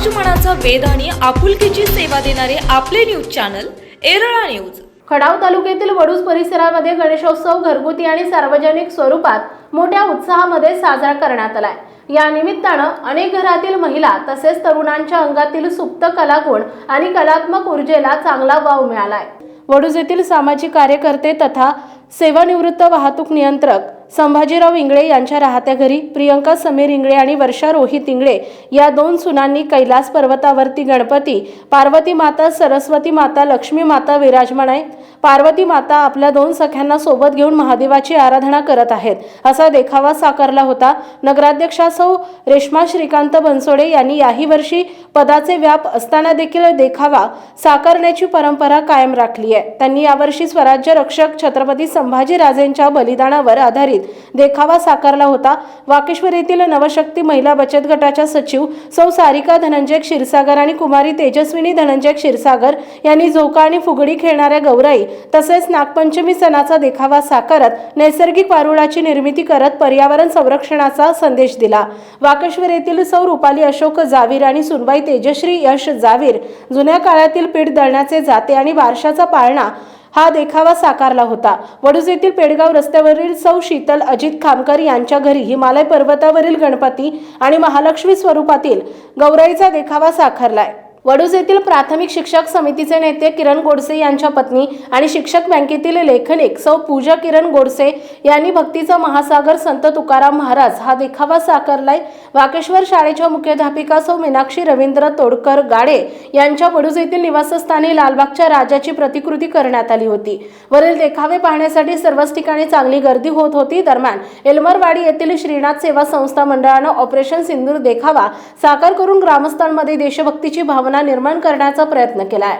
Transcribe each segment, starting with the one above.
समाज मनाचा वेध आणि आपुलकीची सेवा देणारे आपले news channel Erala news. Khadav तालुक्यातील वडूज परिसरामध्ये गणेशोत्सव घरगुती आणि सार्वजनिक स्वरूपात मोठ्या उत्साहामध्ये साजरा करण्यात आलाय. या निमित्तानं अनेक घरातील महिला तसेच तरुणांच्या अंगातील सुप्त कलागुण आणि कलात्मक ऊर्जेला चांगला वाव मिळालाय. वडूज येथील सामाजिक कार्यकर्ते तथा सेवानिवृत्त वाहतूक नियंत्रक संभाजीराव इंगळे यांच्या राहत्या घरी प्रियंका समीर इंगळे आणि वर्षा रोहित इंगळे या दोन सुनांनी कैलास पर्वतावरती गणपती पार्वती माता सरस्वती माता लक्ष्मी माता विराजमान आहे पार्वती माता आपल्या दोन सख्यांना सोबत घेऊन महादेवाची आराधना करत आहेत असा देखावा साकारला होता. नगराध्यक्षा सौ रेश्मा श्रीकांत बनसोडे यांनी याही वर्षी पदाचे व्याप असताना देखील देखावा साकारण्याची परंपरा कायम राखली आहे. त्यांनी यावर्षी स्वराज्य रक्षक छत्रपती संभाजीराजेंच्या बलिदानावर आधारित देखावा साकारला होता. वाकेश्वर येथील नवशक्ती महिला बचत गटाच्या सचिव सौ सारिका धनंजय क्षीरसागर आणि कुमारी तेजस्विनी धनंजय क्षीरसागर यांनी झोका आणि फुगडी खेळणाऱ्या गौराई तसेच नागपंचमी सणाचा देखावा साकारत नैसर्गिक वारुळाची निर्मिती करत पर्यावरण संरक्षणाचा संदेश दिला. वाकेश्वर येथील सौ रुपाली अशोक जावीर आणि सुनबाई तेजश्री यश जावीर जुन्या काळातील पीठ दळण्याचे जाते आणि बारशाचा पाळणा हा देखावा साकारला होता. वडूज येथील पेडगाव रस्त्यावरील सौ शीतल अजित खामकर यांच्या घरी हिमालय पर्वतावरील गणपती आणि महालक्ष्मी स्वरूपातील गौराईचा देखावा साकारलाय. वडूज येथील प्राथमिक शिक्षक समितीचे नेते किरण गोडसे यांच्या पत्नी आणि शिक्षक बँकेतील लेखनिक सौ पूजा किरण गोडसे यांनी भक्तीचा महासागर संत तुकाराम महाराज हा देखावा साकारलाय. वाकेश्वर शाळेच्या मुख्याध्यापिका सौ मीनाक्षी रवींद्र तोडकर गाडे यांच्या वडूज येथील निवासस्थानी लालबागच्या राजाची प्रतिकृती करण्यात आली होती. वरील देखावे पाहण्यासाठी सर्वच ठिकाणी चांगली गर्दी होत होती. दरम्यान एल्मरवाडी येथील श्रीनाथ सेवा संस्था मंडळानं ऑपरेशन सिंदूर देखावा साकार करून ग्रामस्थांमध्ये देशभक्तीची भावना निर्माण करण्याचा प्रयत्न केलाय.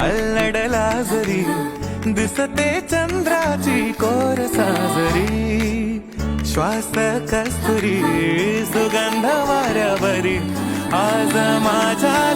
अल्लडला दिसते चंद्राची कोर साजरी. श्वास कस्तुरी सुगंध वाऱ्यावरी आज माझ्या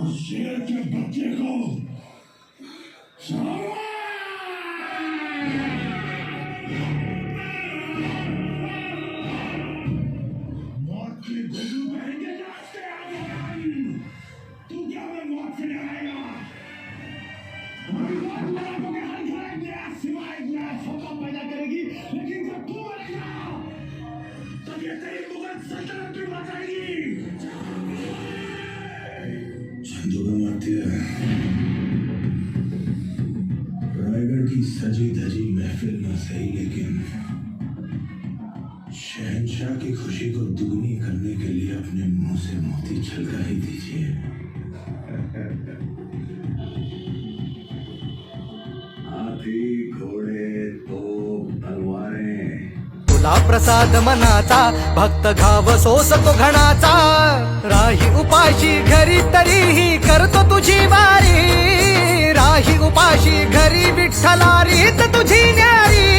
Oświecie do ciebie! Szalaj! संजोगा मारती. है रायगढ़ की सजी धजी महफिल न सही लेकिन शहनशाह की खुशी को दुगनी करने के लिए अपने मुंह से मोती छलका ही दीजिए। हाथी घोड़े तो तलवारें। तुला प्रसाद मनाचा भक्त घाव सोस तो घणाचा। राही उपाशी घरी तरीही करतो तुझी वारी. राही उपाशी घरी विठ्ठला रीत तुझी न्यारी.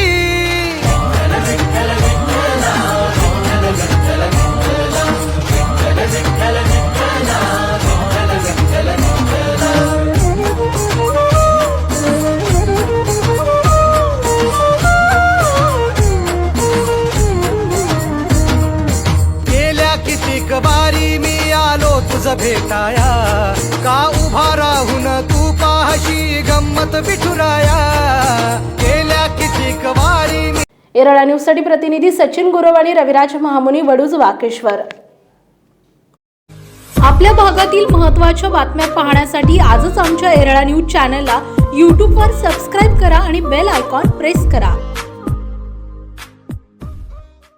गेल्या भेटाया. का उभा राहून तू पाहशी गंमत विठुराया. गेल्या कितीक वारी मी न्यूज न्यूजसाठी प्रतिनिधी सचिन गुरव आणि रविराज महामुनी वडूज वाकेश्वर. आपल्या भागातील महत्त्वाच्या बातम्या पाहण्यासाठी आजच आमच्या एरळा न्यूज चॅनलला यूट्यूबवर सबस्क्राईब करा आणि बेल आयकॉन प्रेस करा.